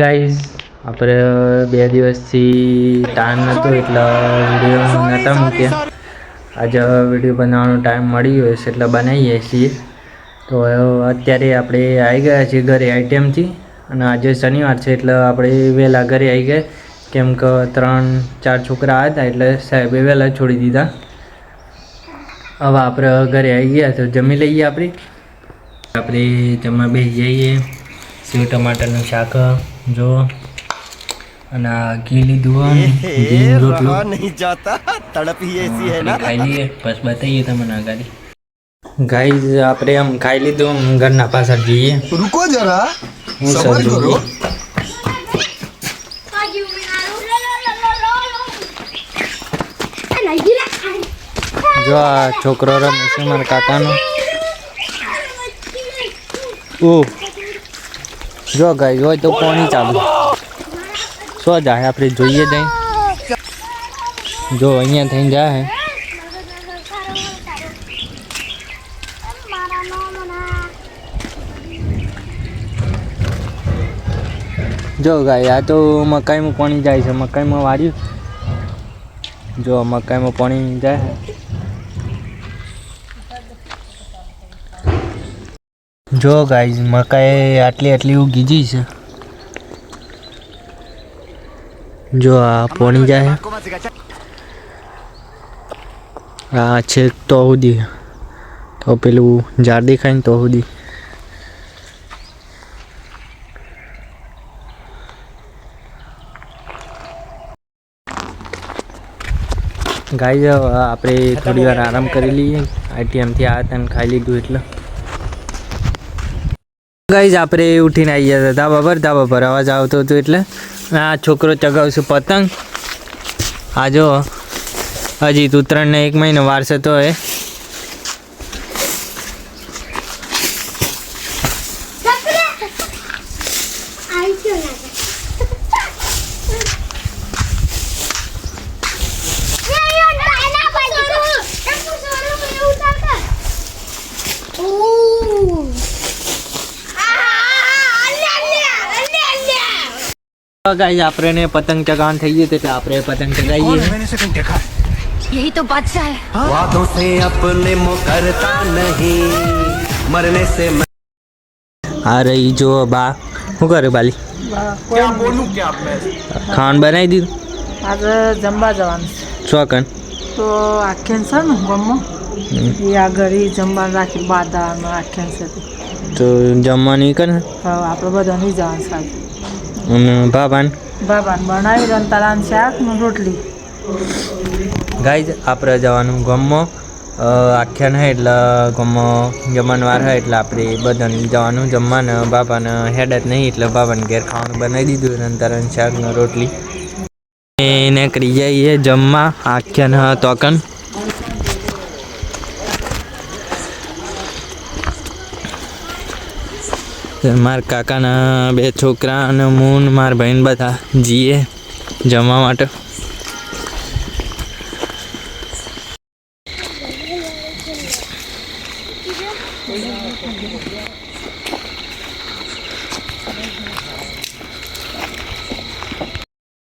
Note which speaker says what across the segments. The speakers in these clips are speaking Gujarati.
Speaker 1: ગાઈઝ આપણે બે દિવસથી ટાઈમ નહોતો એટલે વીડિયો નહોતા મૂક્યા. આજે વીડિયો બનાવવાનો ટાઈમ મળી ગયો છે એટલે બનાવીએ છીએ. તો અત્યારે આપણે આવી ગયા છીએ ઘરે આઈટીએમથી અને આજે શનિવાર છે એટલે આપણે વહેલા ઘરે આવી ગયા. કેમ કે ત્રણ ચાર છોકરા આવ્યા હતા એટલે સાહેબે વહેલા છોડી દીધા. હવે આપણે ઘરે આવી ગયા તો જમી લઈએ આપણે. આપણે જમવા બેસી જઈએ. સેવ ટમાટરનું શાક જો. અને આ ઘી લીધું હોય ઘી રોટલો.
Speaker 2: નહીં જાતા. તડપ એસી હે ના.
Speaker 1: ખાઈ લઈએ. બસ બતાઈએ તમને આગાડી ગાઈઝ આપણે આમ ખાઈ લીધું ઘરના પાછળ જઈએ.
Speaker 2: રૂકો જરા.
Speaker 1: હું સર
Speaker 2: કરો.
Speaker 1: જો આ છોકરો રમે છે મારા કાકાનો. ઓ. જો ગાઈ હોય તો પાણી ચાલુ શું જાય આપણે જોઈએ જઈ જો અહીંયા થઈને જાય જો ગાય આ તો મકાઈમાં પાણી જાય છે મકાઈમાં વાર્યું જો મકાઈમાં પાણી જાય જો ગાઈઝ મકાઈ આટલી આટલી ઉગીજી છે. જો આ પોણી જાય. આ છે તો સુધી તો પેલું ઝાડ દેખાય ને તો સુધી ગાઈ આપણે થોડી વાર આરામ કરી લઈએ. આઈટીએમથી આ તને ખાઈ લીધું એટલે. ગાઈઝ, આપણે ઉઠીને આવી ગયા ધાબા પર ધાબા પર અવાજ આવતો હતો એટલે. આ છોકરો ચગાવશું પતંગ. આ જો, હજી ઉત્તરાયણને એક મહિનો વાર છે તો એ ગાઈઝ આપણે પતંગ ચગાવવાનું થઈ ગયું એટલે આપણે પતંગ ચગાવીએ
Speaker 3: यही तो बादशाह है
Speaker 2: वादों से अपने मुकरता नहीं मरने से
Speaker 1: આ રહી જો બા શું કરે બાલી
Speaker 2: क्या बोलूं क्या मैं
Speaker 1: ખાવાનું બનાવી દીધું
Speaker 4: આજે જમવા જવાનું છે
Speaker 1: ચોકન
Speaker 4: તો આખ્યાન છે ને ગામમાં એ આગળ ઈ જમવાનું રાખી બાદામ આખ્યાન છે તે.
Speaker 1: તો જમવાની કર
Speaker 4: હવે આપણે બધા નહીં જવાનું છે આજે
Speaker 1: અને બાબાન
Speaker 4: બાબાને બનાવી રંતારાન શાક ને રોટલી.
Speaker 1: ગાઈઝ આપણે જવાનું ગમમાં આખ્યાન હે એટલે ગમમાં જમણવાર હે એટલે આપણે બધાને જવાનું. જમવાને બાબાને હેડ જ નહીં એટલે બાબાને ઘેર ખાવાનું બનાવી દીધું નંતર શાક ને રોટલી. એને કરી જઈએ જમવા. આખ્યાન તોકન મારા કાકાના બે છોકરા અને મૂન મારા બહેન બધા જઈએ જમવા માટે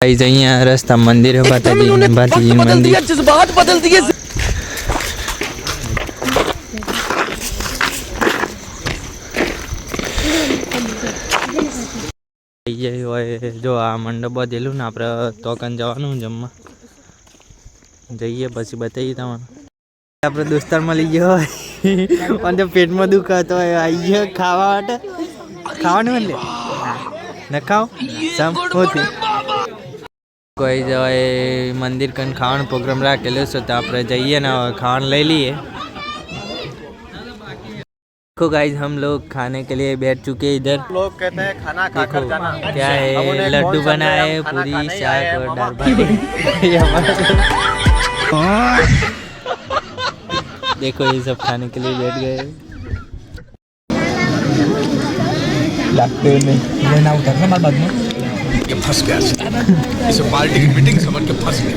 Speaker 1: અહીંયા રસ્તા મંદિર બાતાજી બાતાજી મંદિર જજ્બાત બદલ દિયા જો આ મંડપ બધેલું ને આપણે તોકન જવાનું જમવા. જઈએ પછી બતાવી તમને. આપણે દોસ્તાર મળી ગયો હોય. અને પેટમાં દુખાતો હોય. આવી ગયો ખાવા માટે. ખાવાનું એટલે ન ખાવ સમ કોઈ જવાય મંદિર કન ખાવાનો પ્રોગ્રામ રાખેલો છે તો આપણે જઈએ ને ખાવાનું લઈ लिए देखो गाइज़ हम लोग खाने के लिए बैठ चुके हैं इधर।
Speaker 2: लोग कहते हैं खाना
Speaker 1: खा
Speaker 2: कर जाना।
Speaker 1: क्या
Speaker 2: अच्छा,
Speaker 1: है लड्डू
Speaker 2: बनाए
Speaker 1: पूरी
Speaker 2: चाय
Speaker 1: और दाल तो- देखो ये सब खाने के लिए बैठ गए। में उतर ना बाद में।
Speaker 5: के फंस गया इसे पार्टी की मीटिंग समझ के फंस गया।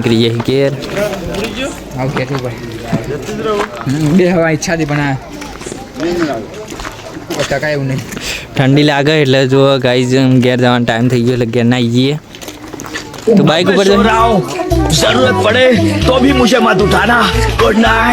Speaker 1: નીકળી જાય ઘેર.
Speaker 6: ઓકે બે હવા ઈચ્છા હતી પણ ટકાયું નહીં.
Speaker 1: ઠંડી લાગે એટલે જો ગાઈઝ ઘેર જવાનો ટાઈમ થઈ ગયો એટલે ઘેર ના જઈએ તો બાઈક ઉપર
Speaker 7: જરૂરત પડે તો બી મુજે મત ઉઠાના. Good night